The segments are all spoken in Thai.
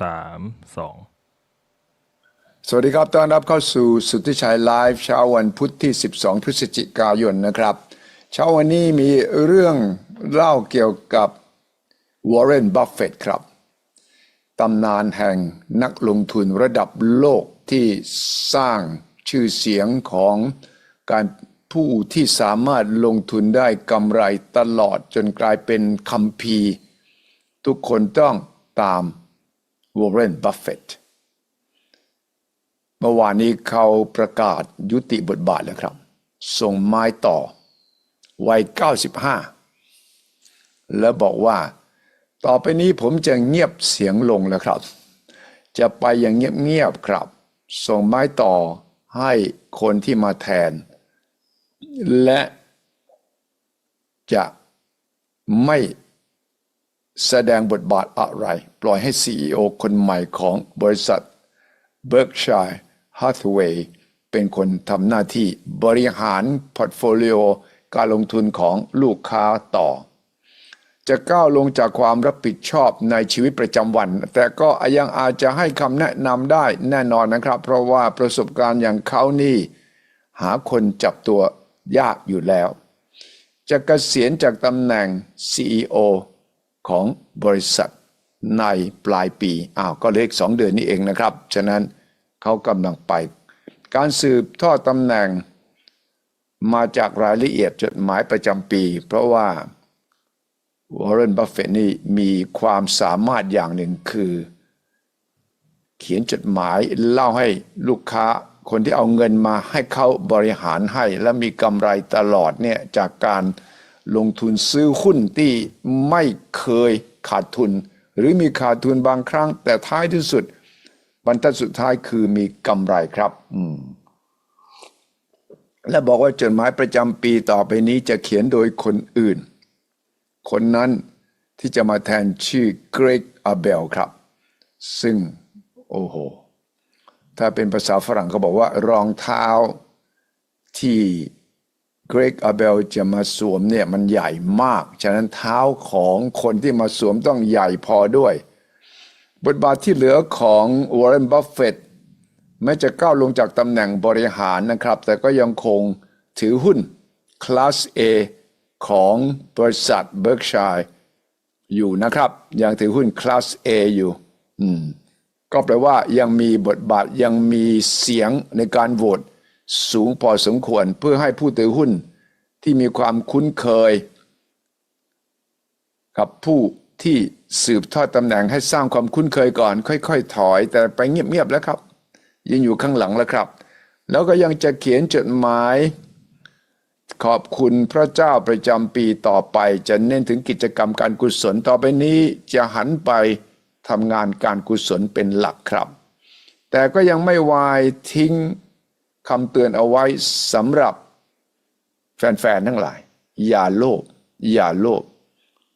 สามสองสวัสดีครับต้อนรับเข้าสู่สุทธิชัยไลฟ์เช้าวันพุธที่ 12 พฤศจิกายนนะครับ เช้าวันนี้มีเรื่องเล่าเกี่ยวกับวอร์เรนบัฟเฟตครับตำนานแห่งนักลงทุนระดับโลกที่สร้างชื่อเสียงของการผู้ที่สามารถลงทุนได้กำไรตลอดจนกลายเป็นคัมภีร์ ทุกคนต้องตาม วอร์เรนบัฟเฟตเมื่อวานนี้เขาประกาศยุติบทบาทแล้วครับ ส่งไม้ต่อ วัย 95 แล้วบอกว่า ต่อไปนี้ผมจะเงียบเสียงลงแล้วครับ จะไปอย่างเงียบๆครับ ส่งไม้ต่อให้คนที่มาแทน และจะไม่ แสดงบทบาทอะไร ปล่อยให้ CEO คนใหม่ของบริษัท Berkshire Hathaway เป็นคนทำหน้าที่บริหารพอร์ตโฟลิโอการลงทุนของลูกค้าต่อ จะก้าวลงจากความรับผิดชอบในชีวิตประจำวัน แต่ก็ยังอาจจะให้คำแนะนำได้แน่นอนนะครับ เพราะว่าประสบการณ์อย่างเขานี่ หาคนจับตัวยากอยู่แล้ว จะเกษียณจากตำแหน่ง CEO ของบริษัทในปลายปีอ้าวก็เหลขสองเดือนนี้เองนะครับ ฉะนั้นเขากำลังไป การสืบทอดตำแหน่งมาจากรายละเอียดจดหมายประจำปี เพราะว่าวอร์เรนบัฟเฟตนี่มีความสามารถอย่างหนึ่งคือ เขียนจดหมายเล่าให้ลูกค้าคนที่เอาเงินมาให้เขาบริหารให้ และมีกำไรตลอดเนี่ยจากการ ลงทุนซื้อหุ้นที่ไม่เคยขาดทุน หรือมีขาดทุนบางครั้ง แต่ท้ายที่สุด บรรทัดสุดท้ายคือมีกำไรครับอืมและบอกว่าจดหมายประจำปีต่อไปนี้จะเขียนโดยคนอื่น คนนั้นที่จะมาแทนชื่อเกรกอาเบลครับ ซึ่ง โอ้โห ถ้าเป็นภาษาฝรั่งเขาบอกว่ารองเท้าที่ เกรกอาเบลจะมาสวมเนี่ยมันใหญ่มาก ฉะนั้นเท้าของคนที่มาสวมต้องใหญ่พอด้วย บทบาทที่เหลือของวอร์เรนบัฟเฟตแม้จะก้าวลงจากตำแหน่งบริหารนะครับ แต่ก็ยังคงถือหุ้นคลาส A ของบริษัทเบิร์กชัยอยู่นะครับ ยังถือหุ้นคลาส A อยู่ อืมก็แปลว่ายังมีบทบาทยังมีเสียงในการโหวต สูงพอสมควรเพื่อให้ผู้ถือหุ้นที่มีความคุ้นเคย กับผู้ที่สืบทอดตำแหน่งให้สร้างความคุ้นเคยก่อน ค่อย ๆ ถอย แต่ไปเงียบๆแล้วครับ ยังอยู่ข้างหลังแล้วครับ แล้วก็ยังจะเขียนจดหมาย ขอบคุณพระเจ้าประจำปีต่อไป จะเน้นถึงกิจกรรมการกุศลต่อไปนี้จะหันไปทำงานการกุศลเป็นหลักครับ แต่ก็ยังไม่วายทิ้ง คำเตือนเอาไว้สำหรับแฟนๆทั้งหลาย อย่าโลภอย่าโลภ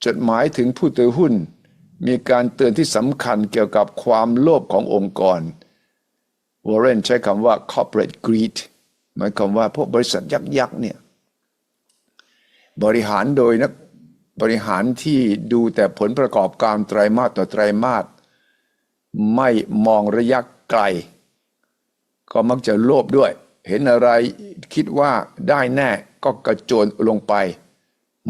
จดหมายถึงผู้ถือหุ้น มีการเตือนที่สำคัญเกี่ยวกับความโลภขององค์กรวอร์เรนใช้คำว่า corporate greed หมายความว่าพวกบริษัทยักษ์ๆเนี่ยบริหารโดยนักบริหารที่ดูแต่ผลประกอบการไตรมาสต่อไตรมาสไม่มองระยะไกล ก็มักจะโลภด้วย เห็นอะไรคิดว่าได้แน่ก็กระโจนลงไป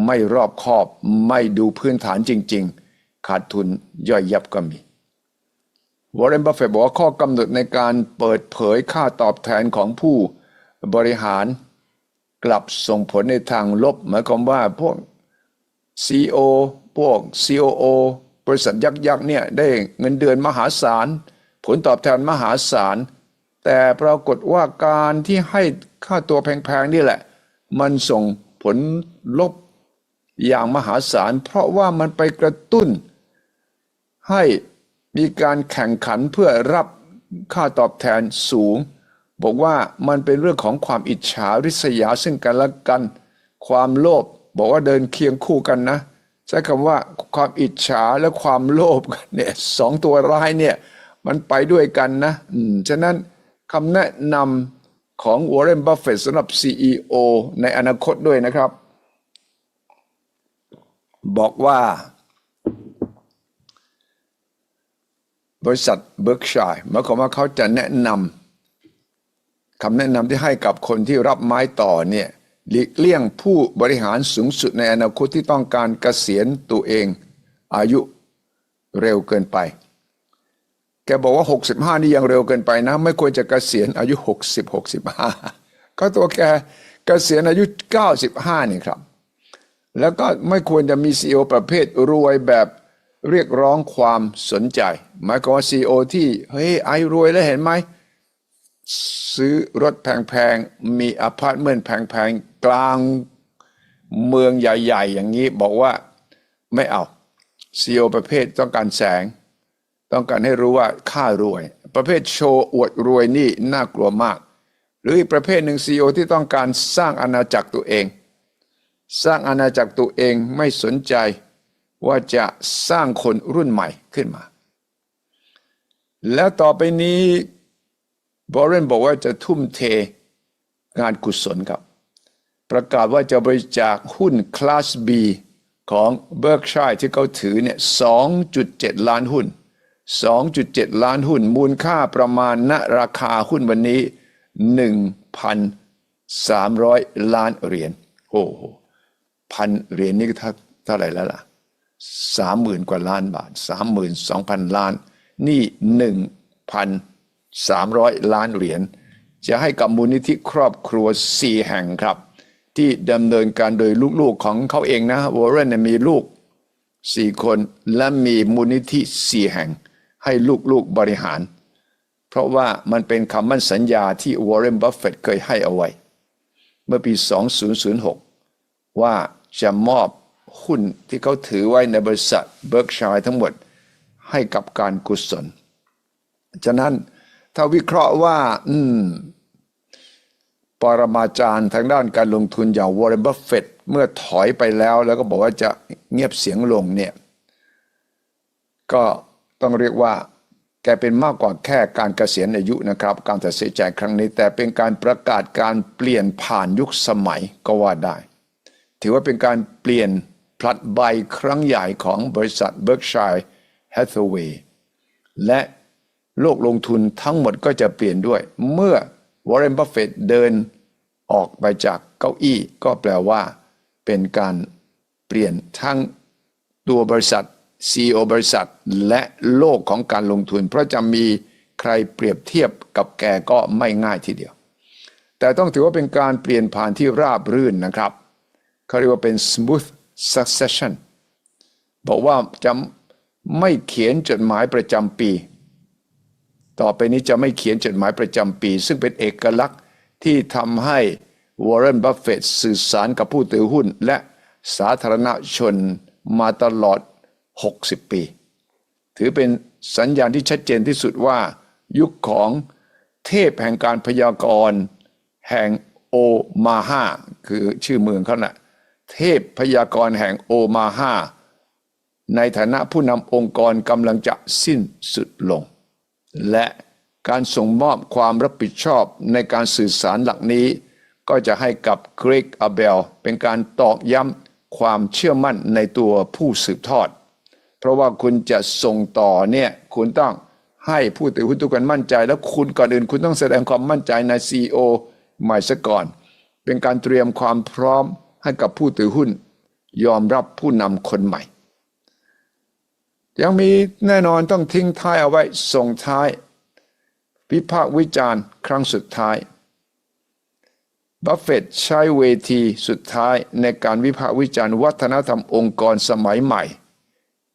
ไม่รอบคอบไม่ดูพื้นฐานจริง ๆ ขาดทุนย่อยยับก็มีวอร์เรนบัฟเฟตบอกว่าข้อกำหนดในการเปิดเผยค่าตอบแทนของผู้บริหาร กลับส่งผลในทางลบ หมายความว่าพวก CEO พวก COO บริษัทยักษ์ๆเนี่ยได้เงินเดือนมหาศาล ผลตอบแทนมหาศาล แต่ปรากฏว่าการที่ให้ค่าตัวแพงๆนี่แหละ มันส่งผลลบอย่างมหาศาล เพราะว่ามันไปกระตุ้น ให้มีการแข่งขันเพื่อรับค่าตอบแทนสูง บอกว่ามันเป็นเรื่องของความอิจฉาริษยาซึ่งกันและกัน ความโลภบอกว่าเดินเคียงคู่กันนะ ใช้คำว่าความอิจฉาและความโลภเนี่ยสองตัวร้ายเนี่ยมันไปด้วยกันนะ อืม ฉะนั้น คำแนะนำของวอร์เรนบัฟเฟตสำหรับ CEO ในอนาคตด้วยนะครับ บอกว่า บริษัทเบิร์กชัยหมายความว่าเขาจะแนะนำคำแนะนำที่ให้กับคนที่รับไม้ต่อเนี่ยหลีกเลี่ยงผู้บริหารสูงสุดในอนาคตที่ต้องการเกษียณตัวเองอายุเร็วเกินไป แกบอกว่า 65 นี่ยังเร็วเกินไปนะ ไม่ควรจะเกษียณอายุ 60 65 ก็ตัวแกเกษียณอายุ 95 นี่ครับ แล้วก็ไม่ควรจะมีซีอประเภทรวยแบบเรียกร้องความสนใจ หมายความว่าซีอที่ เฮ้ย ไอรวยแล้วเห็นไหม ซื้อรถแพงๆ มีอพาร์ตเมนต์แพงๆ กลางเมืองใหญ่ ๆ อย่างนี้บอกว่าไม่เอาซีอประเภทต้องการแสง ต้องการให้รู้ว่าข้ารวย ประเภทโชว์อวดรวยนี่น่ากลัวมาก หรืออีกประเภทหนึ่งซีอที่ต้องการสร้างอาณาจักรตัวเอง สร้างอาณาจักรตัวเองไม่สนใจว่าจะสร้างคนรุ่นใหม่ขึ้นมา แล้วต่อไปนี้บอเรนบอกว่าจะทุ่มเทงานกุศลครับ ประกาศว่าจะบริจาคหุ้นคลาส B ของเบิร์กชัยที่เขาถือเนี่ย 2.7 ล้านหุ้น 2.7 ล้านหุ้น มูลค่าประมาณณราคาหุ้นวันนี้ 1,300 ล้านเหรียญโอ้โหพันเหรียญนี่ก็เท่าเท่าไหร่แล้วล่ะสามหมื่นกว่าล้านบาทสามหมื่นสองพันล้าน นี่หนึ่งพันสามร้อยล้านเหรียญจะให้กับมูลนิธิครอบครัวสี่แห่งครับ ที่ดำเนินการโดยลูกๆของเขาเองนะวอร์เรนเนี่ยมีลูกสี่คนและมีมูลนิธิสี่แห่ง ให้ลูกๆบริหาร เพราะว่ามันเป็นคำมั่นสัญญาที่วอร์เรนบัฟเฟตเคยให้เอาไว้ เมื่อปี 2006 ว่าจะมอบหุ้นที่เขาถือไว้ในบริษัทเบิร์กชัยทั้งหมดให้กับการกุศล ฉะนั้นถ้าวิเคราะห์ว่า อืม ปรมาจารย์ทางด้านการลงทุนอย่างวอร์เรนบัฟเฟตเมื่อถอยไปแล้วแล้วก็บอกว่าจะเงียบเสียงลงเนี่ย ก็ ต้องเรียกว่าแกเป็นมากกว่าแค่การเกษียณอายุนะครับ การตัดสินใจครั้งนี้ แต่เป็นการประกาศการเปลี่ยนผ่านยุคสมัยก็ว่าได้ ถือว่าเป็นการเปลี่ยนพลัดใบครั้งใหญ่ของบริษัทเบิร์กชัยแฮทเวย์และโลกลงทุนทั้งหมดก็จะเปลี่ยนด้วย เมื่อวอร์เรนบัฟเฟตเดินออกไปจากเก้าอี้ก็แปลว่า เป็นการเปลี่ยนทั้งตัวบริษัท CEO บริษัท และโลกของการลงทุน เพราะจะมีใครเปรียบเทียบกับแกก็ไม่ง่ายทีเดียว แต่ต้องถือว่าเป็นการเปลี่ยนผ่านที่ราบรื่นนะครับเขาเรียกว่าเป็น smooth succession บอกว่าจะไม่เขียนจดหมายประจำปี ต่อไปนี้จะไม่เขียนจดหมายประจำปี ซึ่งเป็นเอกลักษณ์ที่ทำให้วอร์เรนบัฟเฟตสื่อสารกับผู้ถือหุ้น และสาธารณชนมาตลอด 60 ปี ถือเป็นสัญญาณที่ชัดเจนที่สุดว่า ยุคของเทพแห่งการพยากรณ์แห่งโอมาฮาคือชื่อเมืองเขานะ่ะเทพพยากรณ์แห่งโอมาฮาในฐานะผู้นำองค์กรกำลังจะสิ้นสุดลง และการส่งมอบความรับผิดชอบในการสื่อสารหลักนี้ ก็จะให้กับเกรกอาเบลเป็นการตอกย้ำความเชื่อมั่นในตัวผู้สืบทอด เพราะว่าคุณจะส่งต่อเนี่ยคุณต้องให้ผู้ถือหุ้นทุกคนมั่นใจ แล้วคุณก่อนอื่น คุณต้องแสดงความมั่นใจใน CEO ใหม่ซะก่อน เป็นการเตรียมความพร้อมให้กับผู้ถือหุ้น ยอมรับผู้นำคนใหม่ ยังมีแน่นอนต้องทิ้งท้ายเอาไว้ส่งท้ายวิพากวิจารณ์ครั้งสุดท้ายบัฟเฟตใช้เวทีสุดท้ายในการวิพากษ์วิจารณ์วัฒนธรรมองค์กรสมัยใหม่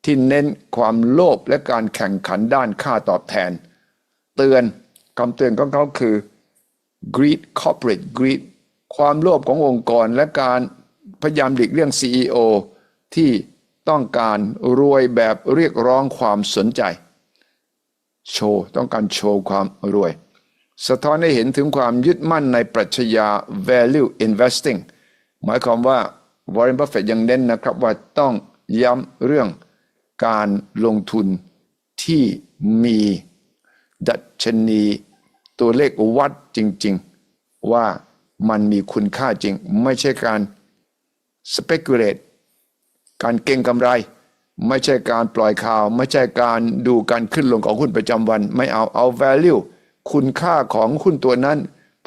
ที่เน้นความโลภและการแข่งขันด้านค่าตอบแทน เตือนคำเตือนของเขาคือ greed corporate greed ความโลภขององค์กรและการพยายามหลีกเลี่ยง CEO ที่ต้องการรวยแบบเรียกร้องความสนใจ โชว์ต้องการโชว์ความรวย สะท้อนให้เห็นถึงความยึดมั่นในปรัชญา value investing หมายความว่า Warren Buffett ยังเน้นนะครับว่าต้องย้ำเรื่อง การลงทุนที่มีดัชนีตัวเลขวัดจริง ๆ ว่ามันมีคุณค่าจริง ไม่ใช่การ speculate การเก็งกำไร ไม่ใช่การปล่อยข่าว ไม่ใช่การดูการขึ้นลงของหุ้นประจำวัน ไม่เอาเอา value คุณค่าของหุ้นตัวนั้น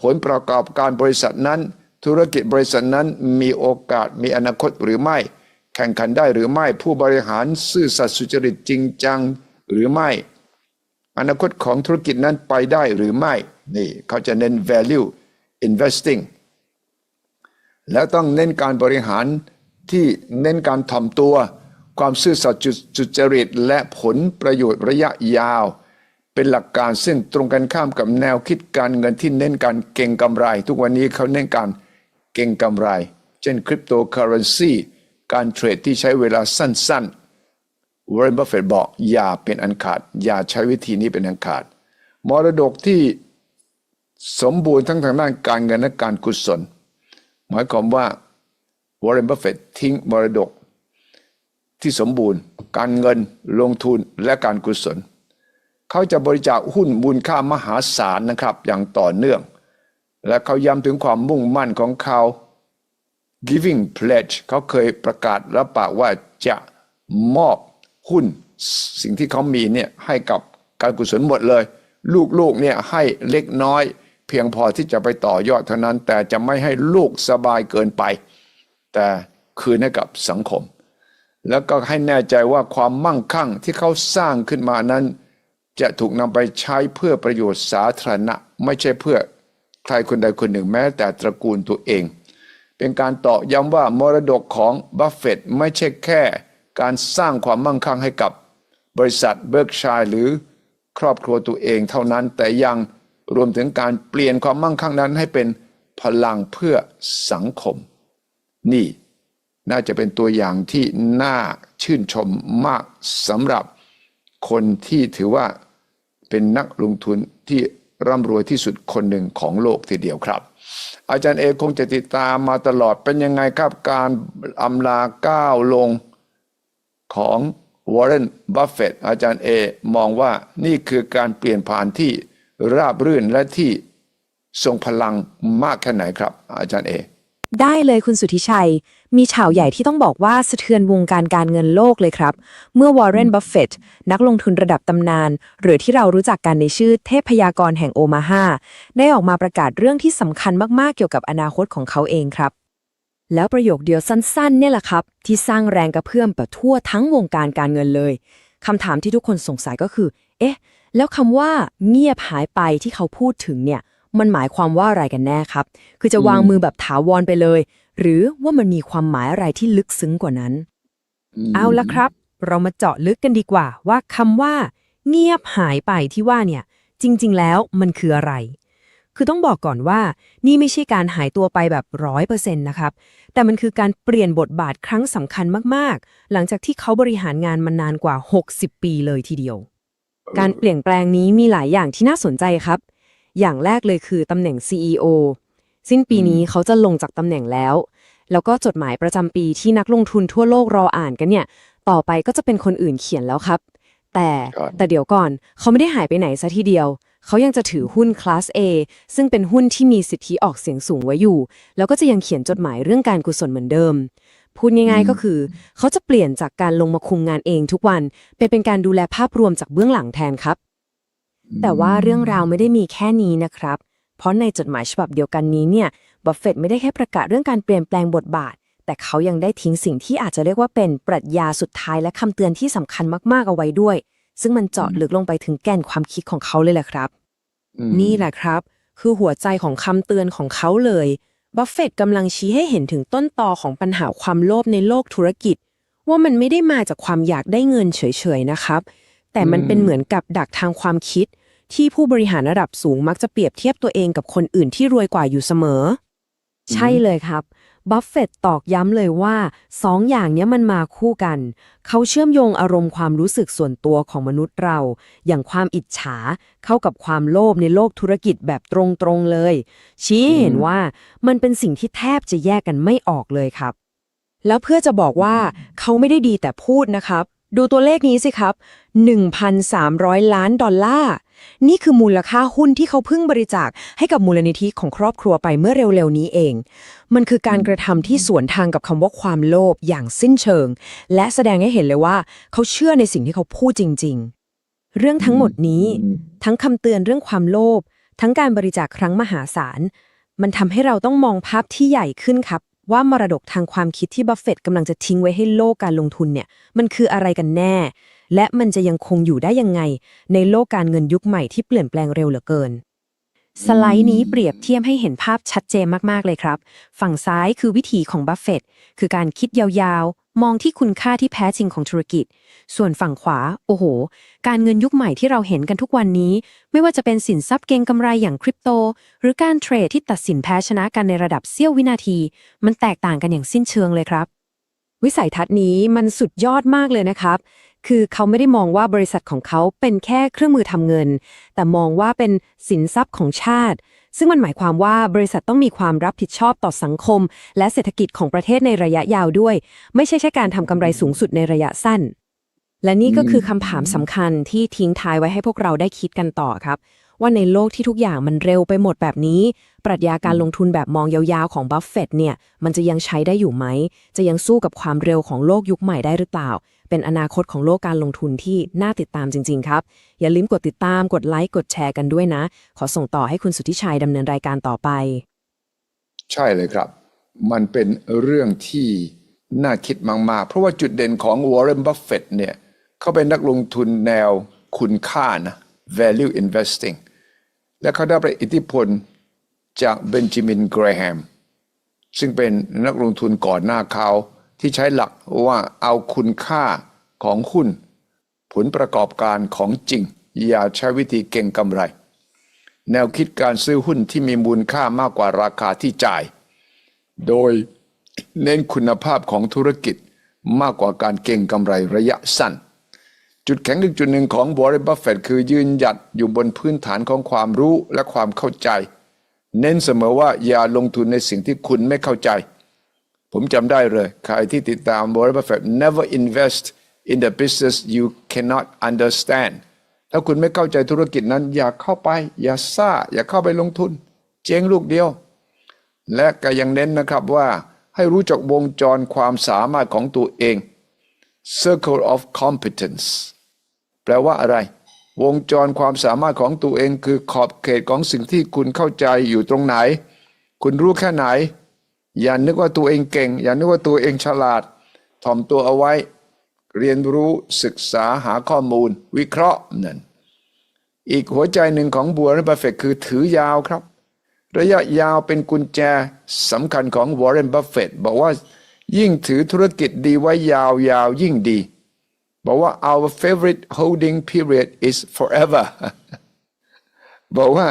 ผลประกอบการบริษัทนั้น ธุรกิจบริษัทนั้นมีโอกาสมีอนาคตหรือไม่ แข่งขันได้หรือไม่ผู้บริหารซื่อสัตย์สุจริตจริงจังหรือไม่ อนาคตของธุรกิจนั้นไปได้หรือไม่นี่เขาจะเน้น value investing แล้วต้องเน้นการบริหารที่เน้นการถ่อมตัว ความซื่อสัตย์สุจริต และผลประโยชน์ระยะยาว เป็นหลักการซึ่งตรงกันข้ามกับแนวคิดการเงินที่เน้นการเก่งกำไร ทุกวันนี้เขาเน้นการเก่งกำไร เช่นคริปโตเคอเรนซี การเทรดที่ใช้เวลาสั้นๆวอร์เรนบัฟเฟตบอก อย่าเป็นอันขาด อย่าใช้วิธีนี้เป็นอันขาด มรดกที่สมบูรณ์ทั้งทางด้านการเงินและการกุศล หมายความว่าวอร์เรนบัฟเฟตทิ้งมรดก ที่สมบูรณ์ การเงินลงทุนและการกุศล เขาจะบริจาคหุ้นมูลค่ามหาศาลนะครับ อย่างต่อเนื่อง และเขาย้ำถึงความมุ่งมั่นของเขา giving pledge เขาเคยประกาศรับปากว่าจะมอบหุ้นสิ่งที่เขามีเนี่ยให้กับการกุศลหมดเลย ลูกๆเนี่ยให้เล็กน้อย เพียงพอที่จะไปต่อยอดเท่านั้น แต่จะไม่ให้ลูกสบายเกินไป แต่คืนให้กับสังคม แล้วก็ให้แน่ใจว่าความมั่งคั่งที่เขาสร้างขึ้นมานั้น จะถูกนำไปใช้เพื่อประโยชน์สาธารณะ ไม่ใช่เพื่อใครคนใดคนหนึ่งแม้แต่ตระกูลตัวเอง เป็นการตอกย้ำว่ามรดกของบัฟเฟตต์ไม่ใช่แค่การสร้างความมั่งคั่งให้กับบริษัทเบิร์กชัยหรือครอบครัวตัวเองเท่านั้น แต่ยังรวมถึงการเปลี่ยนความมั่งคั่งนั้นให้เป็นพลังเพื่อสังคม นี่น่าจะเป็นตัวอย่างที่น่าชื่นชมมากสำหรับคนที่ถือว่าเป็นนักลงทุนที่ ร่ำรวยที่สุดคนหนึ่งของโลกทีเดียวครับ อาจารย์เอคงจะติดตามมาตลอดเป็นยังไงครับการอำลาก้าวลงของวอร์เรนบัฟเฟตอาจารย์เอมองว่านี่คือการเปลี่ยนผ่านที่ราบรื่นและที่ทรงพลังมากแค่ไหนครับ อาจารย์เอ ได้เลยคุณสุทธิชัย มีข่าวใหญ่ที่ต้องบอกว่าสะเทือนวงการการเงินโลกเลยครับ เมื่อวอร์เรน บัฟเฟตนักลงทุนระดับตำนาน หรือที่เรารู้จักกันในชื่อเทพยากรแห่งโอมาฮาได้ออกมาประกาศเรื่องที่สำคัญมากๆเกี่ยวกับอนาคตของเขาเองครับ แล้วประโยคเดียวสั้นๆ เนี่ยแหละครับ ที่สร้างแรงกระเพื่อมไปทั่วทั้งวงการการเงินเลยคำถามที่ทุกคนสงสัยก็คือ เอ๊ะ แล้วคำว่าเงียบหายไปที่เขาพูดถึงเนี่ย มันหมายความว่าอะไรกันแน่ครับ คือจะวางมือแบบถาวรไปเลย หรือว่ามันมีความหมายอะไรที่ลึกซึ้งกว่านั้น เอาละครับ เรามาเจาะลึกกันดีกว่า ว่าคำว่า เงียบหายไปที่ว่าเนี่ย จริง ๆ แล้วมันคืออะไร คือต้องบอกก่อนว่า นี่ไม่ใช่การหายตัวไปแบบร้อยเปอร์เซ็นต์นะครับ แต่มันคือการเปลี่ยนบทบาทครั้งสำคัญมากๆ หลังจากที่เขาบริหารงานมานานกว่า 60 ปีเลยทีเดียว การเปลี่ยนแปลงนี้มีหลายอย่างที่น่าสนใจครับ อย่างแรกเลยคือตำแหน่ง CEO สิ้นปีนี้เขาจะลงจากตำแหน่งแล้ว แล้วก็จดหมายประจำปีที่นักลงทุนทั่วโลกรออ่านกันเนี่ย ต่อไปก็จะเป็นคนอื่นเขียนแล้วครับ แต่ครับแต่เดี๋ยวก่อนเขาไม่ได้หายไปไหนซะทีเดียว เขายังจะถือหุ้นคลาส A ซึ่งเป็นหุ้นที่มีสิทธิออกเสียงสูงไว้อยู่ แล้วก็จะยังเขียนจดหมายเรื่องการกุศลเหมือนเดิมพูดง่ายๆก็คือ เขาจะเปลี่ยนจากการลงมาคุมงานเองทุกวันไปเป็นการดูแลภาพรวมจากเบื้องหลังแทนครับ แต่ว่าเรื่องราวไม่ได้มีแค่นี้นะครับ เพราะในจดหมายฉบับเดียวกันนี้เนี่ยบัฟเฟตต์ไม่ได้แค่ประกาศเรื่องการเปลี่ยนแปลงบทบาท แต่เขายังได้ทิ้งสิ่งที่อาจจะเรียกว่าเป็นปรัชญาสุดท้ายและคำเตือนที่สำคัญมากๆเอาไว้ด้วย ซึ่งมันเจาะลึกลงไปถึงแก่นความคิดของเขาเลยแหละครับ นี่แหละครับ คือหัวใจของคำเตือนของเขาเลยบัฟเฟตต์กำลังชี้ให้เห็นถึงต้นตอของปัญหาความโลภในโลกธุรกิจ ว่ามันไม่ได้มาจากความอยากได้เงินเฉยๆนะครับ แต่มันเป็นเหมือนกับดักทางความคิด ที่ผู้บริหารระดับสูงมักจะเปรียบเทียบตัวเองกับคนอื่นที่รวยกว่าอยู่เสมอ ใช่เลยครับ บัฟเฟตต์ตอกย้ำเลยว่าสองอย่างเนี้ยมันมาคู่กัน เขาเชื่อมโยงอารมณ์ความรู้สึกส่วนตัวของมนุษย์เรา อย่างความอิจฉาเข้ากับความโลภในโลกธุรกิจแบบตรงๆเลย ชี้ให้เห็นว่ามันเป็นสิ่งที่แทบจะแยกกันไม่ออกเลยครับ แล้วเพื่อจะบอกว่าเขาไม่ได้ดีแต่พูดนะครับ ดูตัวเลขนี้สิครับ 1,300 ล้านดอลลาร์ นี่คือมูลค่าหุ้นที่เขาเพิ่งบริจาคให้กับมูลนิธิของครอบครัวไปเมื่อเร็วๆนี้เอง มันคือการกระทำที่สวนทางกับคำว่าความโลภอย่างสิ้นเชิง และแสดงให้เห็นเลยว่าเขาเชื่อในสิ่งที่เขาพูดจริง ๆ เรื่องทั้งหมดนี้ ทั้งคำเตือนเรื่องความโลภ ทั้งการบริจาคครั้งมหาศาล มันทำให้เราต้องมองภาพที่ใหญ่ขึ้นครับ ว่ามรดกทางความคิดที่บัฟเฟตต์กำลังจะทิ้งไว้ให้โลกการลงทุนเนี่ยมันคืออะไรกันแน่ และมันจะยังคงอยู่ได้ยังไง ในโลกการเงินยุคใหม่ที่เปลี่ยนแปลงเร็วเหลือเกิน สไลด์นี้เปรียบเทียบให้เห็นภาพชัดเจนมากๆเลยครับ ฝั่งซ้ายคือวิธีของบัฟเฟตต์คือการคิดยาวๆ มองที่คุณค่าที่แท้จริงของธุรกิจ ส่วนฝั่งขวา โอ้โห การเงินยุคใหม่ที่เราเห็นกันทุกวันนี้ ไม่ว่าจะเป็นสินทรัพย์เก็งกำไรอย่างคริปโต หรือการเทรดที่ตัดสินแพ้ชนะกันในระดับเสี้ยววินาที มันแตกต่างกันอย่างสิ้นเชิงเลยครับ วิสัยทัศน์นี้มันสุดยอดมากเลยนะครับ คือเขาไม่ได้มองว่าบริษัทของเขาเป็นแค่เครื่องมือทำเงิน แต่มองว่าเป็นสินทรัพย์ของชาติ ซึ่งมันหมายความว่าบริษัทต้องมีความรับผิดชอบต่อสังคม และเศรษฐกิจของประเทศในระยะยาวด้วย ไม่ใช่แค่การทำกำไรสูงสุดในระยะสั้น และนี่ก็คือคำถามสำคัญที่ทิ้งท้ายไว้ให้พวกเราได้คิดกันต่อครับ ว่าในโลกที่ทุกอย่างมันเร็วไปหมดแบบนี้ ปรัชญาการลงทุนแบบมองยาวๆของบัฟเฟต์เนี่ย มันจะยังใช้ได้อยู่ไหม จะยังสู้กับความเร็วของโลกยุคใหม่ได้หรือเปล่า เป็นอนาคตของโลกการลงทุนที่น่าติดตามจริง ๆ ครับ อย่าลืมกดติดตาม กดไลค์ กดแชร์กันด้วยนะ ขอส่งต่อให้คุณสุทธิชัยดำเนินรายการต่อไป ใช่เลยครับ มันเป็นเรื่องที่น่าคิดมากๆ เพราะว่าจุดเด่นของวอร์เรนบัฟเฟตเนี่ย เขาเป็นนักลงทุนแนวคุณค่านะ value investing และเขาได้รับอิทธิพลจากเบนจามินเกรแฮมซึ่งเป็นนักลงทุนก่อนหน้าเขาที่ใช้หลักว่าเอาคุณค่าของหุ้น ผลประกอบการของจริง อย่าใช้วิธีเก่งกำไร แนวคิดการซื้อหุ้นที่มีมูลค่ามากกว่าราคาที่จ่าย โดยเน้นคุณภาพของธุรกิจมากกว่าการเก่งกำไรระยะสั้น จุดแข็งอีกจุดหนึ่งของบริบัฟเฟตคือยืนหยัดอยู่บนพื้นฐานของความรู้และความเข้าใจ เน้นเสมอว่าอย่าลงทุนในสิ่งที่คุณไม่เข้าใจ ผมจำได้เลย ใครที่ติดตามบริบัฟเฟต never invest in the business you cannot understand ถ้าคุณไม่เข้าใจธุรกิจนั้น อย่าเข้าไป อย่าซ่า อย่าเข้าไปลงทุน เจ๊งลูกเดียว และก็ยังเน้นนะครับว่าให้รู้จักวงจรความสามารถของตัวเอง circle of competence แปลว่าอะไร วงจรความสามารถของตัวเองคือขอบเขตของสิ่งที่คุณเข้าใจอยู่ตรงไหน คุณรู้แค่ไหน อย่านึกว่าตัวเองเก่ง อย่านึกว่าตัวเองฉลาด ถ่อมตัวเอาไว้ เรียนรู้ศึกษาหาข้อมูล วิเคราะห์นั่นอีกหัวใจหนึ่งของบัวและบัฟเฟตคือถือยาวครับ ระยะยาวเป็นกุญแจสำคัญของวอร์เรนบัฟเฟตบอกว่ายิ่งถือธุรกิจดีไว้ยาวยาวยิ่งดี บอกว่า our favorite holding period is forever บอกว่า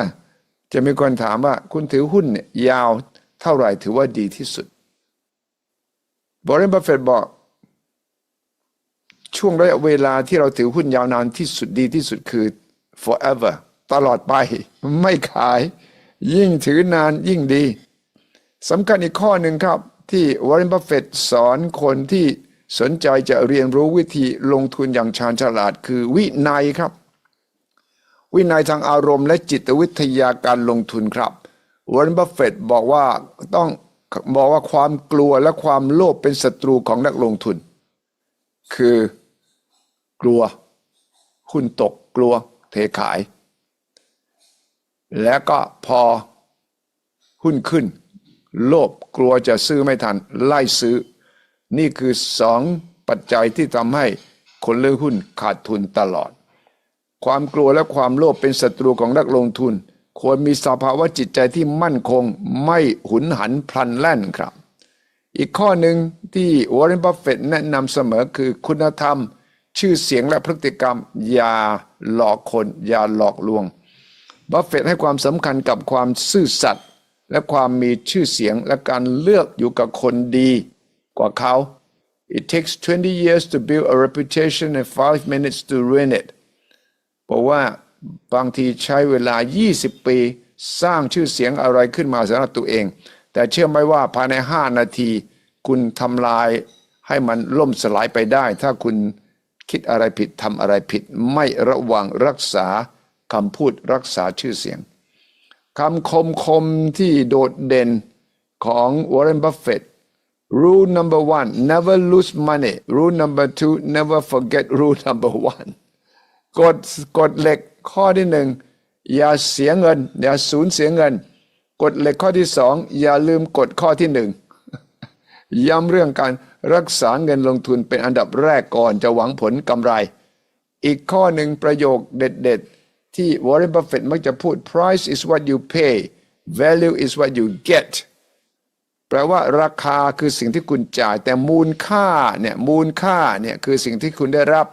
จะมีคนถามว่าคุณถือหุ้นเนี่ยยาวเท่าไหร่ถือว่าดีที่สุดวอร์เรนบัฟเฟตบอก ช่วงระยะเวลาที่เราถือหุ้นยาวนานที่สุดดีที่สุดคือ forever ตลอดไปไม่ขาย ยิ่งถือนานยิ่งดีสำคัญอีกข้อหนึ่งครับ ที่วอร์เรนบัฟเฟตสอนคนที่ สนใจจะเรียนรู้วิธีลงทุนอย่างชาญฉลาดคือวินัยครับ วินัยทางอารมณ์และจิตวิทยาการลงทุนครับวอร์เรนบัฟเฟตบอกว่าต้องบอกว่าความกลัวและความโลภเป็นศัตรูของนักลงทุน คือกลัวหุ้นตกกลัวเทขาย แล้วก็พอหุ้นขึ้น โลภกลัวจะซื้อไม่ทัน ไล่ซื้อ นี่คือสองปัจจัยที่ทำให้คนเลือกหุ้นขาดทุนตลอด ความกลัวและความโลภเป็นศัตรูของนักลงทุน ควรมีสภาวะจิตใจที่มั่นคงไม่หุนหันพลันแล่นครับ อีกข้อหนึ่งที่วอร์เรนบัฟเฟตแนะนำเสมอคือคุณธรรม ชื่อเสียงและพฤติกรรม อย่าหลอกคน อย่าหลอกลวงบัฟเฟตให้ความสำคัญกับความซื่อสัตย์และความมีชื่อเสียงและการเลือกอยู่กับคนดี กว่าเขา It takes 20 years to build a reputation and 5 minutes to ruin it บอกว่าบางทีใช้เวลา 20 ปี สร้างชื่อเสียงอะไรขึ้นมาสำหรับตัวเอง แต่เชื่อไหมว่าภายใน 5 นาที คุณทำลายให้มันล่มสลายไปได้ ถ้าคุณคิดอะไรผิดทำอะไรผิด ไม่ระวังรักษาคำพูดรักษาชื่อเสียงคำคมคมที่โดดเด่นของ Warren Buffett rule number one never lose money rule number two never forget rule number one กฎกฎเหล็กข้อที่หนึ่งอย่าเสียเงิน อย่าสูญเสียเงิน กฎเหล็กข้อที่สองอย่าลืมกฎข้อที่หนึ่งย้ำเรื่องการรักษาเงินลงทุนเป็นอันดับแรกก่อนจะหวังผลกำไร อีกข้อหนึ่งประโยคเด็ดๆ ที่ Warren Buffett มักจะพูด price is what you pay value is what you get แปลว่าราคาคือสิ่งที่คุณจ่าย แต่มูลค่าเนี่ยมูลค่าเนี่ยคือสิ่งที่คุณได้รับ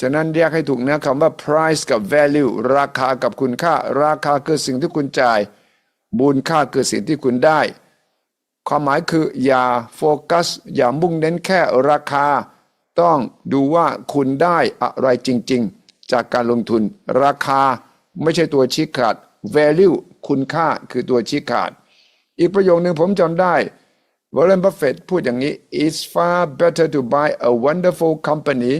ฉะนั้นแยกให้ถูกนะคำว่า price กับ value ราคากับคุณค่า ราคาคือสิ่งที่คุณจ่าย มูลค่าคือสิ่งที่คุณได้ ความหมายคืออย่าโฟกัสอย่ามุ่งเน้นแค่ราคา ต้องดูว่าคุณได้อะไรจริง ๆ จากการลงทุน ราคาไม่ใช่ตัวชี้ขาด value คุณค่าคือตัวชี้ขาด อีกประโยคหนึ่งผมจำได้ Warren Buffett พูดอย่างนี้ It's far better to buy a wonderful company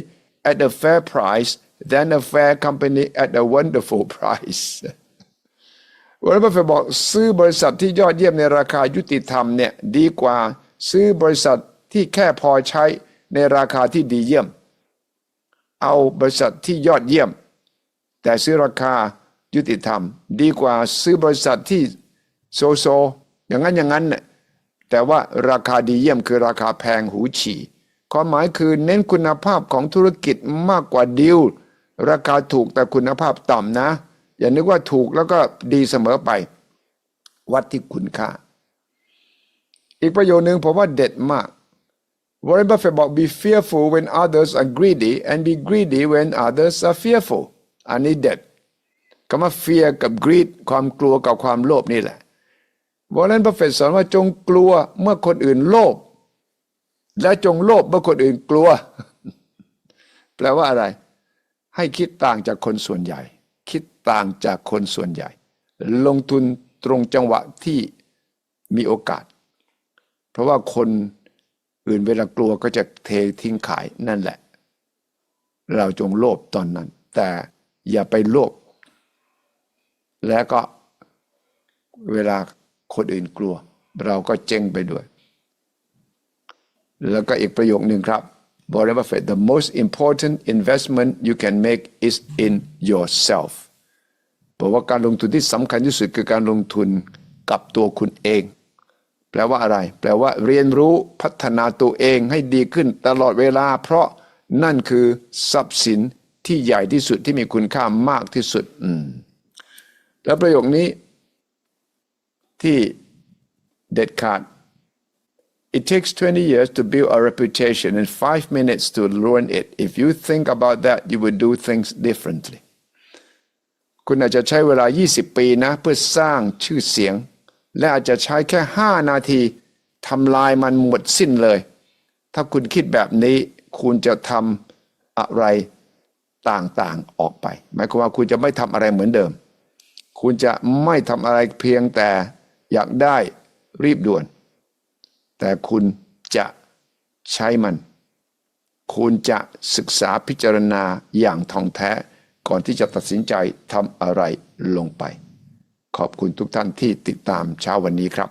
at a fair price than a fair company at a wonderful price วอร์เรนบัฟเฟตบอกซื้อบริษัทที่ยอดเยี่ยมในราคายุติธรรมเนี่ยดีกว่าซื้อบริษัทที่แค่พอใช้ในราคาที่ดีเยี่ยม เอาบริษัทที่ยอดเยี่ยม แต่ซื้อราคายุติธรรม ดีกว่าซื้อบริษัทที่โซโซ อย่างนั้นอย่างนั้นเนี่ยแต่ว่าราคาดีเยี่ยมคือราคาแพงหูฉี่ความหมายคือเน้นคุณภาพของธุรกิจมากกว่าดีลราคาถูกแต่คุณภาพต่ำนะ อย่านึกว่าถูกแล้วก็ดีเสมอไป วัดที่คุณค่า อีกประโยชน์หนึ่งผมว่าเด็ดมาก Warren Buffett บอก be fearful when others are greedy and be greedy when others are fearful อันนี้เด็ดคำว่า fear กับ greed ความกลัวกับความโลภนี่แหละ Warren Buffett สอนว่าจงกลัวเมื่อคนอื่นโลภและจงโลภเมื่อคนอื่นกลัว แปลว่าอะไร ให้คิดต่างจากคนส่วนใหญ่ คิดต่างจากคนส่วนใหญ่ ลงทุนตรงจังหวะที่มีโอกาส เพราะว่าคนอื่นเวลากลัวก็จะเททิ้งขายนั่นแหละ เราจงโลภตอนนั้น แต่อย่าไปโลภแล้วก็เวลา คนอื่นกลัว เราก็เจ๊งไปด้วย แล้วก็อีกประโยคหนึ่งครับ Warren Buffett the most important investment you can make is in yourself บอกว่าการลงทุนที่สำคัญที่สุดคือการลงทุนกับตัวคุณเอง แปลว่าอะไร แปลว่าเรียนรู้พัฒนาตัวเองให้ดีขึ้นตลอดเวลา เพราะนั่นคือทรัพย์สินที่ใหญ่ที่สุดที่มีคุณค่ามากที่สุดอืมแล้วประโยคนี้ ที่เด็ดขาด It takes 20 years to build a reputation and five minutes to ruin it. If you think about that, you would do things differently. คุณอาจจะใช้เวลา 20 ปีนะ เพื่อสร้างชื่อเสียง และอาจจะใช้แค่ 5 นาทีทำลายมันหมดสิ้นเลย ถ้าคุณคิดแบบนี้ คุณจะทำอะไรต่างๆออกไป หมายความว่าคุณจะไม่ทำอะไรเหมือนเดิม คุณจะไม่ทำอะไรเพียงแต่ อยากได้รีบด่วน แต่คุณจะใช้มัน คุณจะศึกษาพิจารณาอย่างท่องแท้ก่อนที่จะตัดสินใจทำอะไรลงไป ขอบคุณทุกท่านที่ติดตามเช้าวันนี้ครับ